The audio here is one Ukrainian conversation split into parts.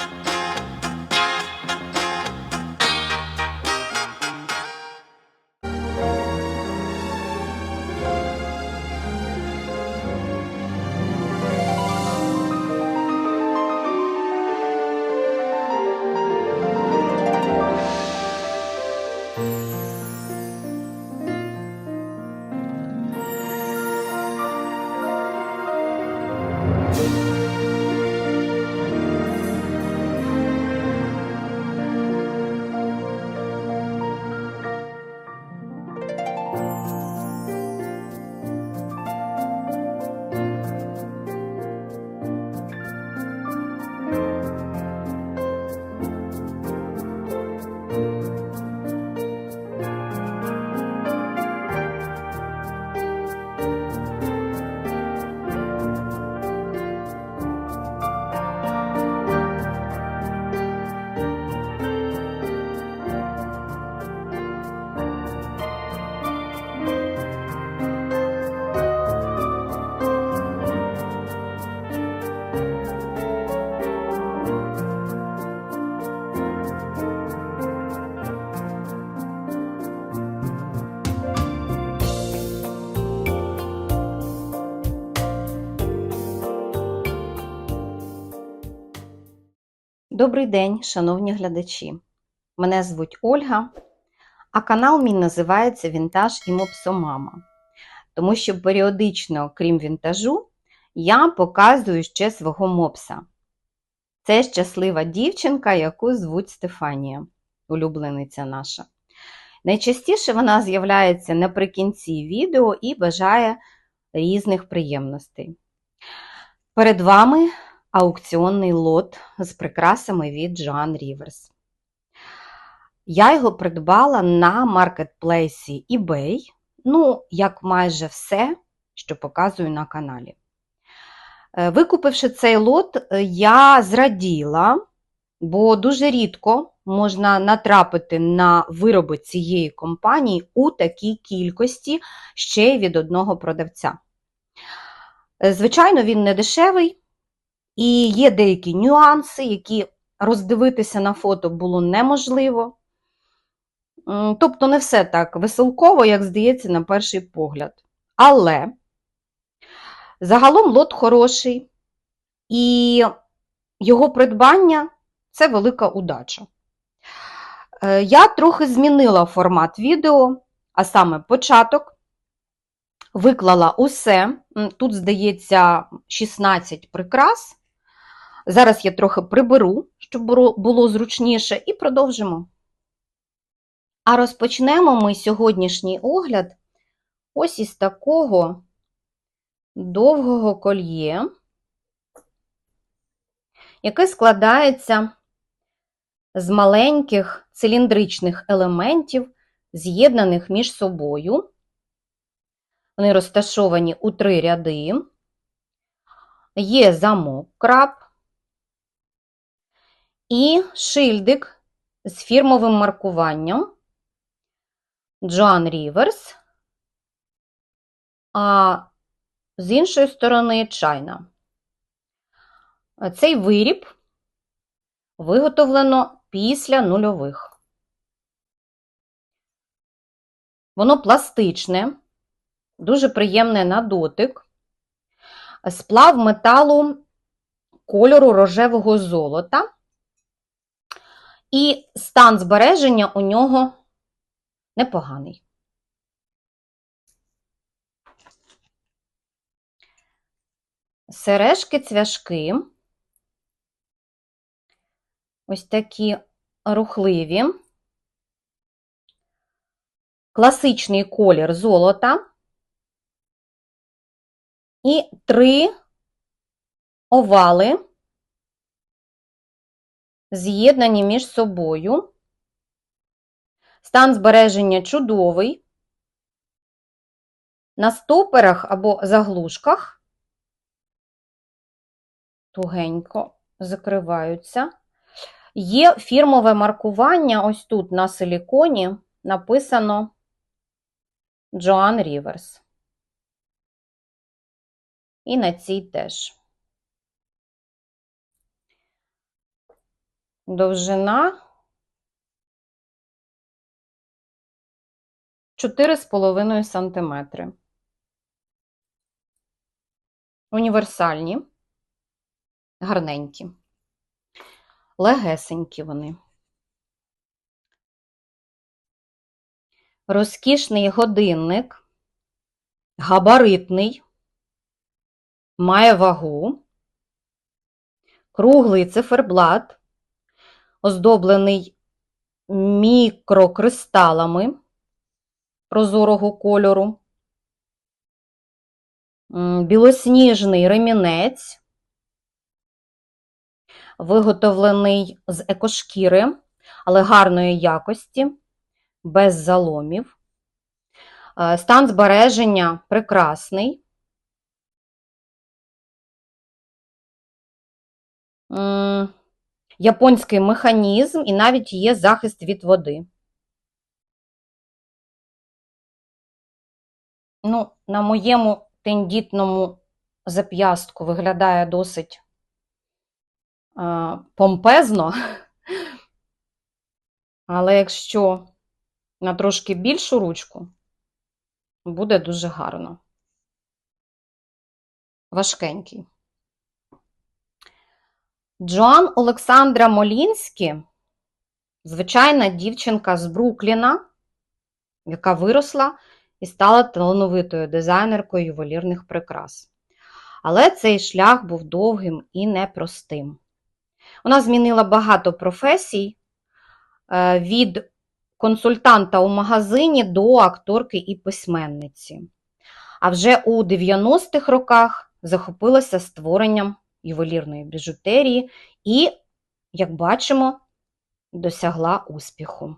Bye. Добрий день, шановні глядачі. Мене звуть Ольга, а канал мій називається Вінтаж і Мопсомама. Тому що періодично, крім вінтажу, я показую ще свого мопса. Це щаслива дівчинка, яку звуть Стефанія, улюблениця наша. Найчастіше вона з'являється наприкінці відео і бажає різних приємностей. Перед вами аукціонний лот з прикрасами від Joan Rivers. Я його придбала на маркетплейсі eBay, ну, як майже все, що показую на каналі. Е, Викупивши цей лот, е, я зраділа, бо дуже рідко можна натрапити на вироби цієї компанії у такій кількості ще й від одного продавця. Е, Звичайно, він не дешевий, і є деякі нюанси, які роздивитися на фото було неможливо. Тобто не все так веселково, як здається, на перший погляд. Але загалом лот хороший, і його придбання це велика удача. Е, Я трохи змінила формат відео, а саме початок. Виклала усе. Тут, здається, 16 прикрас. Зараз я трохи приберу, щоб було- зручніше, і продовжимо. А розпочнемо ми сьогоднішній огляд ось із такого довгого кольє, яке складається з маленьких циліндричних елементів, з'єднаних між собою. Вони розташовані у три ряди. Є замок краб і шильдик з фірмовим маркуванням Joan Rivers, а з іншої сторони чайна. Цей виріб виготовлено після нульових. Воно пластичне, дуже приємне на дотик, сплав металу кольору рожевого золота, і стан збереження у нього непоганий. Сережки-цвяшки, ось такі рухливі, класичний колір золота. І три овали, з'єднані між собою. Стан збереження чудовий. На стоперах або заглушках тугенько закриваються. Є фірмове маркування, ось тут на силіконі написано Joan Rivers. І на цій теж. Довжина 4,5 см. Універсальні, гарненькі, легесенькі вони. Розкішний годинник, габаритний, має вагу, круглий циферблат, оздоблений мікрокристалами прозорого кольору, білосніжний ремінець, виготовлений з екошкіри, але гарної якості, без заломів. Е, Стан збереження прекрасний. М, Японський механізм і навіть є захист від води. Ну, на моєму тендітному зап'ястку виглядає досить е, помпезно, але якщо на трошки більшу ручку, буде дуже гарно. Важкенький. Джоан Олександра Молінські, звичайна дівчинка з Брукліна, яка виросла і стала талановитою дизайнеркою ювелірних прикрас. Але цей шлях був довгим і непростим. Вона змінила багато професій е, від консультанта у магазині до акторки і письменниці. А вже у 90-х роках захопилася створенням ювелірної біжутерії і, як бачимо, досягла успіху.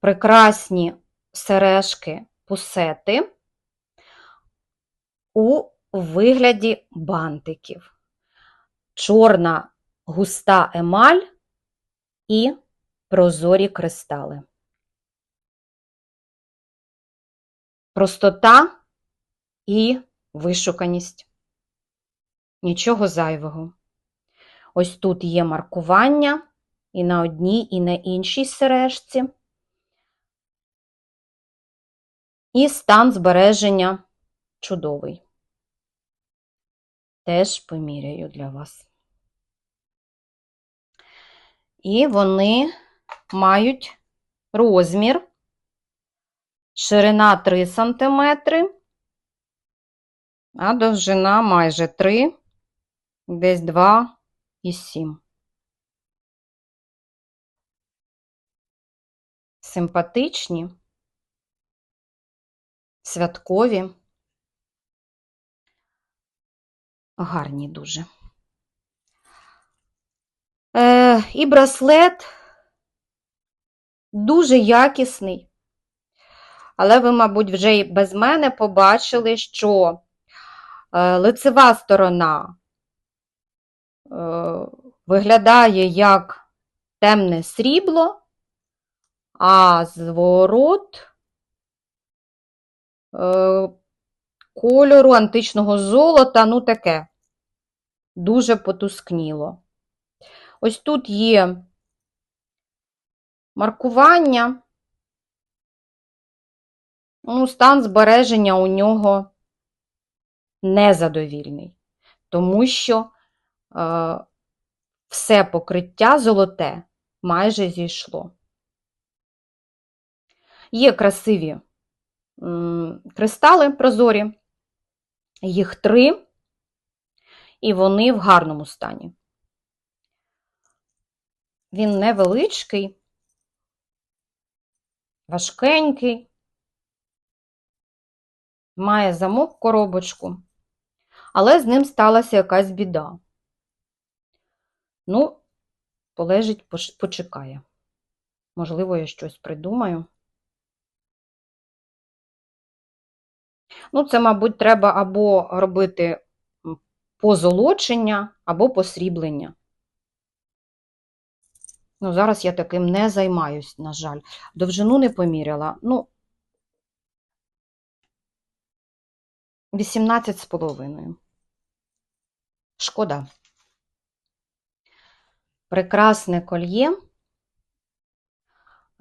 Прекрасні сережки пусети у вигляді бантиків. Чорна густа емаль і прозорі кристали. Простота і вишуканість. Нічого зайвого. Ось тут є маркування і на одній, і на іншій сережці. І стан збереження чудовий. Теж поміряю для вас. І вони мають розмір, ширина 3 см, а довжина майже 3, десь 2 і 7. Симпатичні, святкові, гарні дуже. Е, і браслет дуже якісний. Але ви, мабуть, вже і без мене побачили, що е, лицева сторона виглядає як темне срібло, а зворот е, кольору античного золота, ну таке, дуже потускніло. Ось тут є маркування. Ну, стан збереження у нього незадовільний, тому що е, все покриття золоте майже зійшло. Є красиві кристали прозорі, їх три, і вони в гарному стані. Він невеличкий, важкенький, має замок коробочку, але з ним сталася якась біда. Ну, полежить, почекає. Можливо, я щось придумаю. Ну, це, мабуть, треба або робити позолочення, або посріблення. Ну, зараз я таким не займаюсь, на жаль. Довжину не поміряла. Ну, 18 з половиною. Шкода. Прекрасне кольє,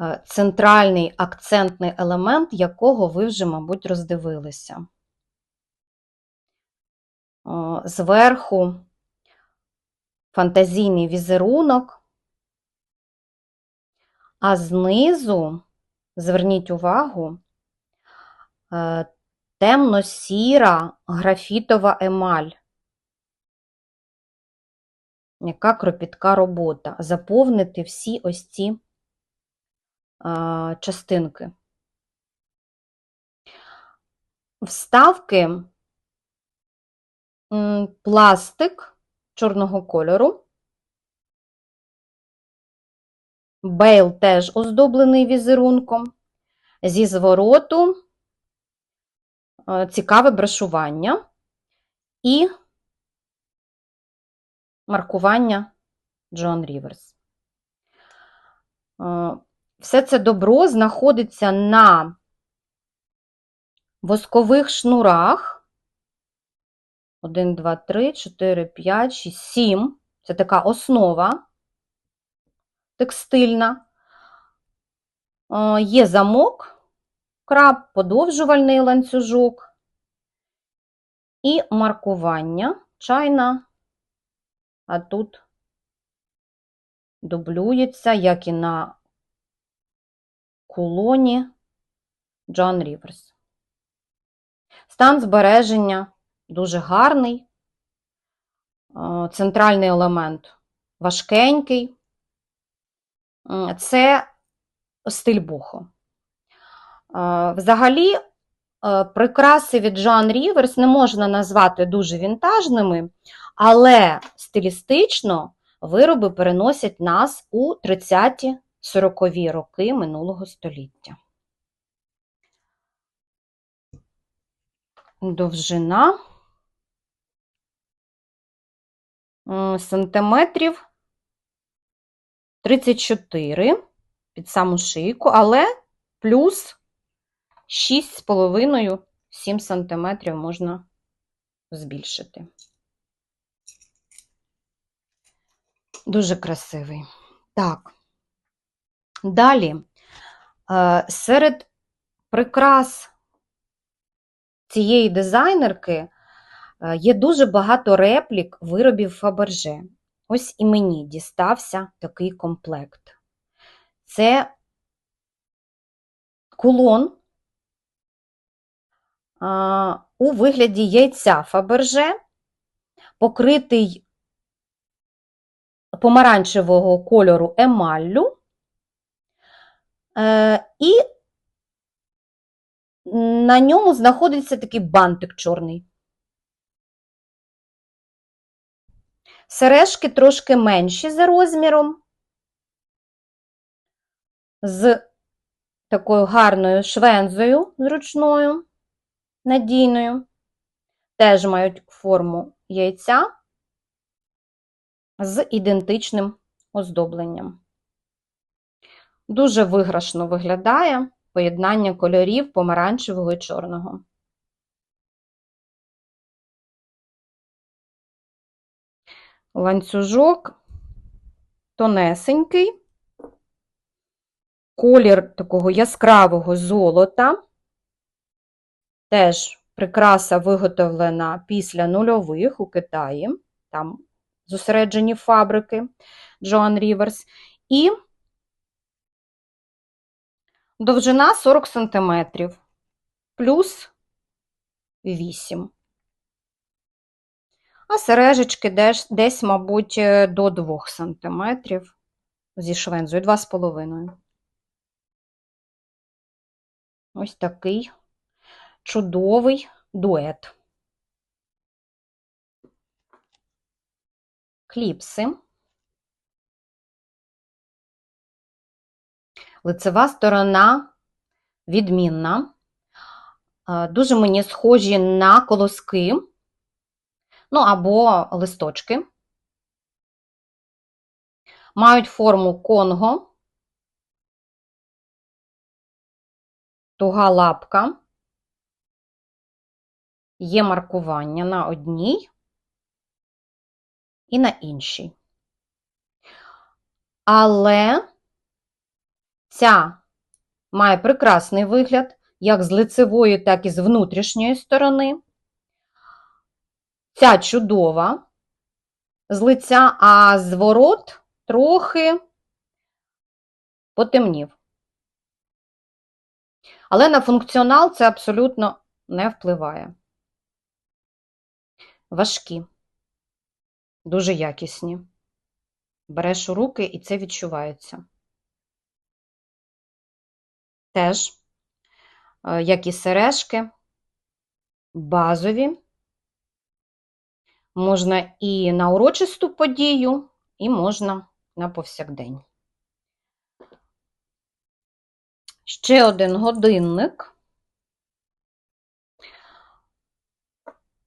е, центральний акцентний елемент, якого ви вже, мабуть, роздивилися. Зверху фантазійний візерунок, а знизу, зверніть увагу, е, темно-сіра графітова емаль. Яка кропітка робота. Заповнити всі ось ці частинки. Вставки пластик чорного кольору. Бейл теж оздоблений візерунком. Зі звороту е, цікаве брошування і маркування Джон Ріверс. Е, Все це добро знаходиться на воскових шнурах. 1, 2, 3, 4, 5, 6, 7. Це така основа текстильна. Е, Є замок, краб, подовжувальний ланцюжок і маркування чайна а тут дублюється, як і на кулоні Джон Ріверс. Стан збереження дуже гарний, центральний елемент важкенький. Це стиль бохо. Взагалі, прикраси від Джон Ріверс не можна назвати дуже вінтажними, але стилістично вироби переносять нас у 30-ті 40-ві роки минулого століття. Довжина сантиметрів 34 під саму шийку, але плюс 6,5-7 см можна збільшити. Дуже красивий. Так. Далі, е, серед прикрас цієї дизайнерки е, є дуже багато реплік виробів Фаберже. Ось і мені дістався такий комплект. Це кулон у вигляді яйця Фаберже, покритий помаранчевого кольору емаллю, е, і на ньому знаходиться такий бантик чорний. Сережки трошки менші за розміром, з такою гарною швензою зручною, надійною, теж мають форму яйця з ідентичним оздобленням. Дуже виграшно виглядає поєднання кольорів помаранчевого і чорного. Ланцюжок тонесенький, колір такого яскравого золота, теж прикраса виготовлена після нульових у Китаї, там зосереджені фабрики Джоан Ріверс, і довжина 40 см плюс 8 а сережечки десь, десь, мабуть, до 2 см зі швензою 2,5. Ось такий чудовий дует. кліпси. Лицева сторона відмінна. Дуже мені схожі на колоски, ну або листочки. Мають форму конго, туга лапка, є маркування на одній і на іншій. Але ця має прекрасний вигляд, як з лицевої, так і з внутрішньої сторони. Ця чудова з лиця, а зворот трохи потемнів. Але на функціонал це абсолютно не впливає. Важкі, дуже якісні. Береш у руки і це відчувається. Теж, е, як і сережки, базові. Можна і на урочисту подію, і можна на повсякдень. Ще один годинник,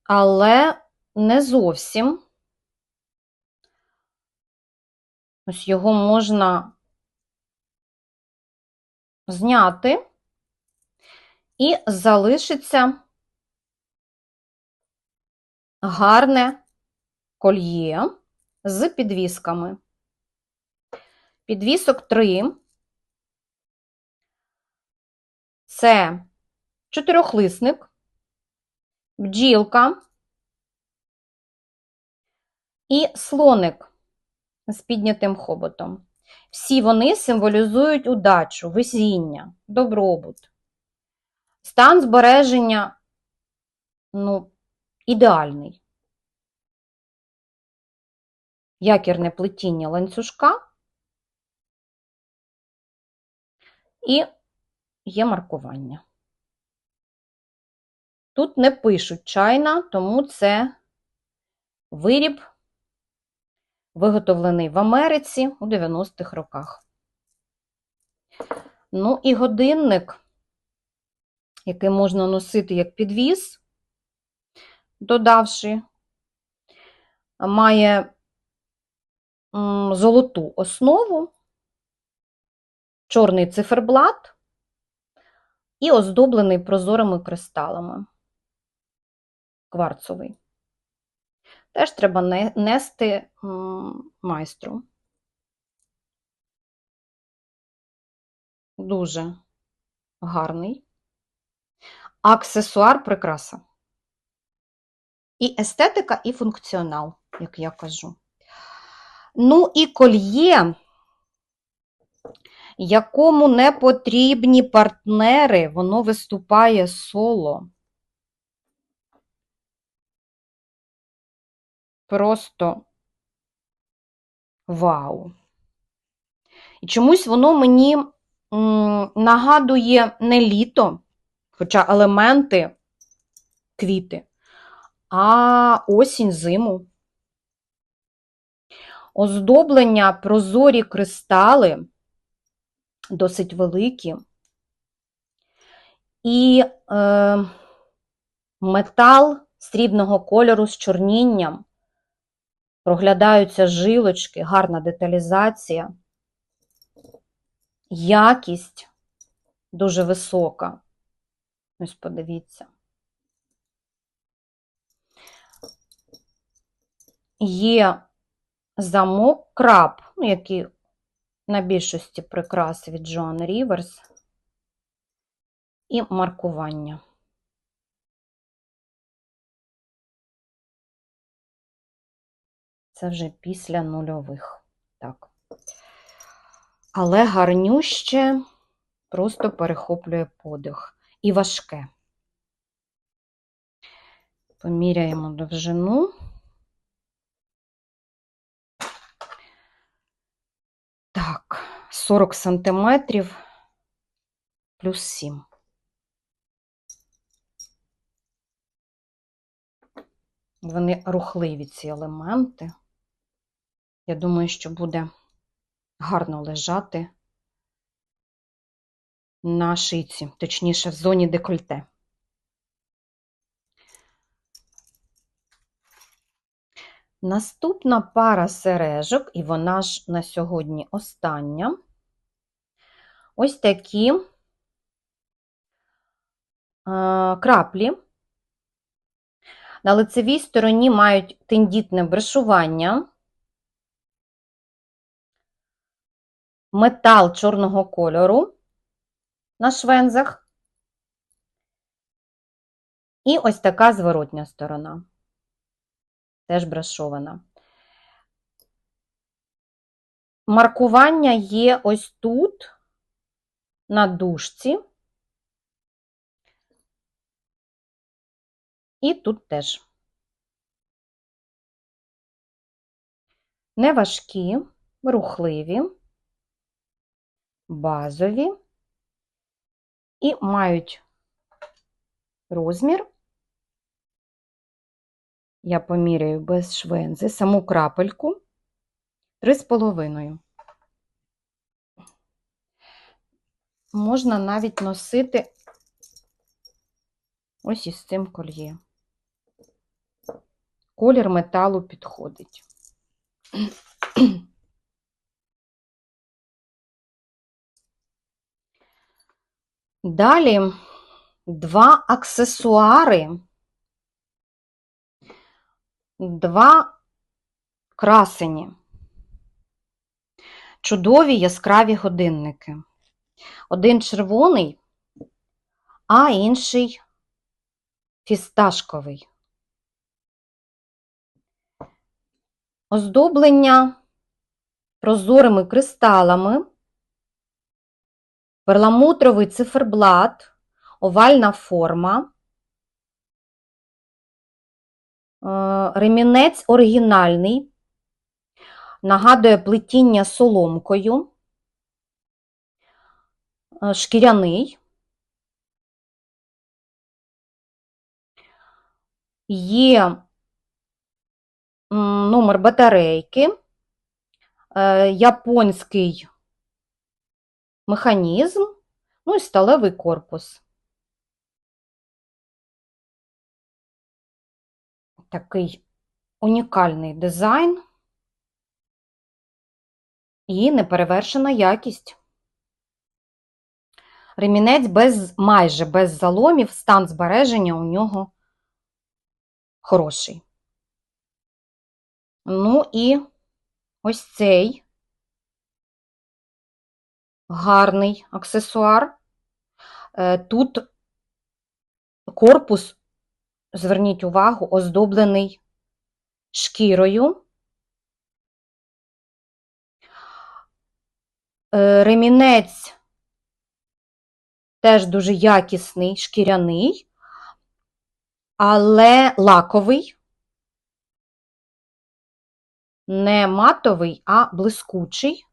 але не зовсім. Ось його можна зняти і залишиться гарне кольє з підвісками. Підвісок 3. Це чотирьохлисник, бджілка і слоник з піднятим хоботом. Всі вони символізують удачу, везіння, добробут. Стан збереження ну, ідеальний. Якірне плетіння ланцюжка і є маркування. Тут не пишуть чайна, тому це виріб, виготовлений в Америці у 90-х роках. Ну і годинник, який можна носити як підвіз, додавши, має золоту основу, чорний циферблат і оздоблений прозорими кристалами. Кварцовий. Теж треба нести майстру. Дуже гарний. Аксесуар прикраса. І естетика, і функціонал, як я кажу. Ну і кольє, якому не потрібні партнери, воно виступає соло. Просто вау. І чомусь воно мені нагадує не літо, хоча елементи квіти, а осінь зиму. Оздоблення прозорі кристали, досить великі, і е, метал срібного кольору з чорнінням, проглядаються жилочки, гарна деталізація, якість дуже висока. Ось подивіться. Є замок краб, ну, який на більшості прикрас від Joan Rivers, і маркування. Це вже після нульових. Так. Але гарнюще просто перехоплює подих. І важке. Поміряємо довжину. Так, 40 сантиметрів плюс 7. Вони рухливі, ці елементи. Я думаю, що буде гарно лежати на шиці, точніше, в зоні декольте. Наступна пара сережок, і вона ж на сьогодні остання. Ось такі е, краплі. На лицевій стороні мають тендітне брешування. Метал чорного кольору на швензах. І ось така зворотня сторона. Теж брашована. Маркування є ось тут, на дужці. І тут теж. Неважкі, рухливі, базові і мають розмір. Я поміряю без швензи саму крапельку 3,5. Можна навіть носити ось із цим кольє. Колір металу підходить. Далі два аксесуари, два красені, чудові яскраві годинники. Один червоний, а інший фісташковий. Оздоблення прозорими кристалами, перламутровий циферблат, овальна форма, е, ремінець оригінальний, нагадує плетіння соломкою, е, шкіряний. Є номер батарейки, е, японський механізм, ну і сталевий корпус. Такий унікальний дизайн і неперевершена якість. Ремінець без, майже без заломів, стан збереження у нього хороший. Ну і ось цей гарний аксесуар. Е, тут корпус, зверніть увагу, оздоблений шкірою. Е, ремінець теж дуже якісний, шкіряний, але лаковий не матовий, а блискучий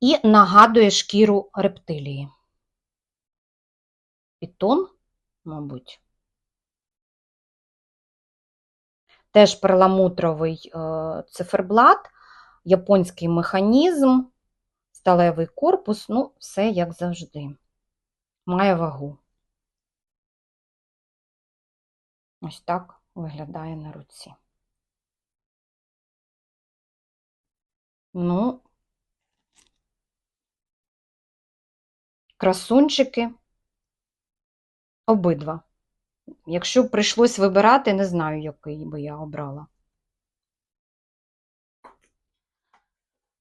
і нагадує шкіру рептилії. Пітон, мабуть. Теж перламутровий е, циферблат, японський механізм, сталевий корпус, ну, все як завжди. Має вагу. Ось так виглядає на руці. Ну, красунчики обидва. Якщо б прийшлось вибирати, не знаю, який би я обрала.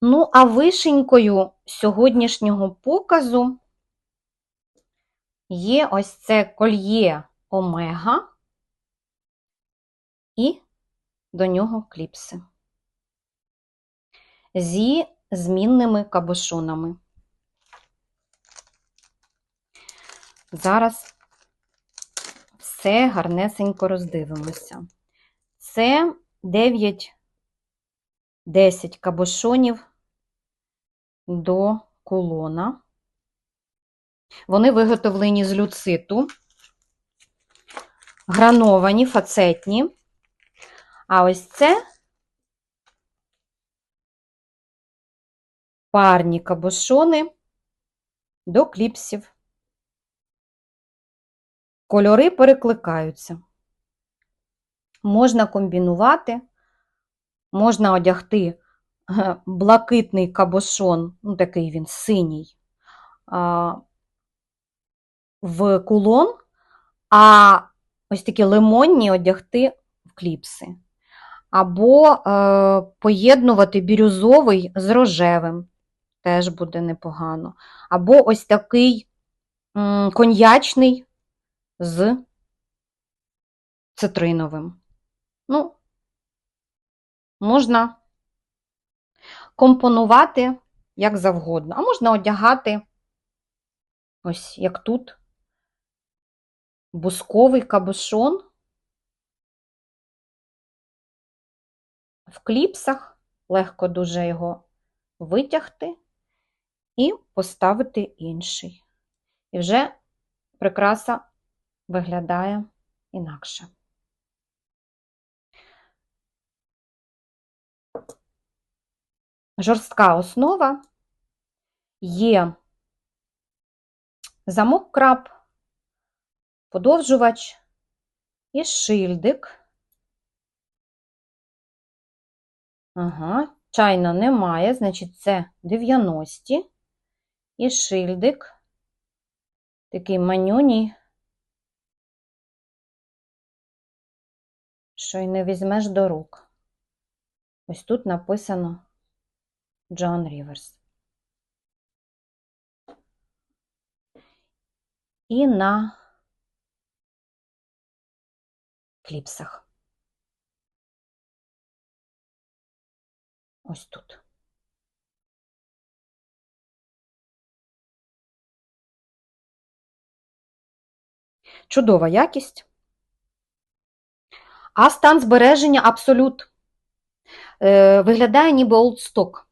Ну, а вишенькою сьогоднішнього показу є ось це кольє Омега і до нього кліпси зі змінними кабошонами. Зараз все гарнесенько роздивимося. Це 9-10 кабошонів до кулона. Вони виготовлені з люциту, грановані, фацетні. А ось це парні кабошони до кліпсів. Кольори перекликаються. Можна комбінувати, можна одягти блакитний кабошон, ну такий він синій, в кулон, а ось такі лимонні одягти в кліпси. Або е, поєднувати бірюзовий з рожевим теж буде непогано. Або ось такий коньячний з цитриновим. Ну, можна компонувати як завгодно, а можна одягати, ось як тут, бусковий кабушон в кліпсах, легко дуже його витягти і поставити інший. І вже прикраса виглядає інакше. Жорстка основа є замок краб, подовжувач і шильдик. Ага, чайна немає, значить, це 90 і шильдик. Такий манюній, що й не візьмеш до рук. Ось тут написано Джон Ріверс. І на кліпсах. Ось тут. Чудова якість. А стан збереження абсолют. Е, виглядає ніби олдсток.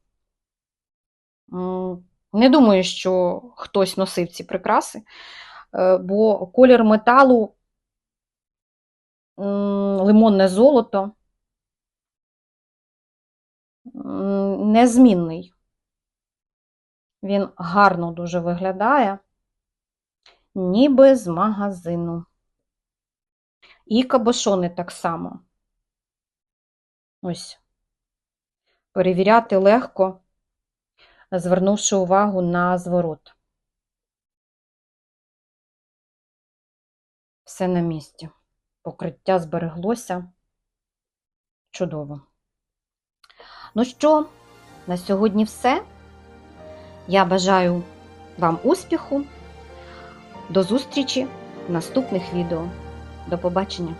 Не думаю, що хтось носив ці прикраси, е, бо колір металу лимонне золото незмінний. Він гарно дуже виглядає, ніби з магазину. І кабошони так само. Ось. Перевіряти легко, звернувши увагу на зворот. Все на місці. Покриття збереглося. Чудово. Ну що, на сьогодні все. Я бажаю вам успіху. До зустрічі в наступних відео. До побачення!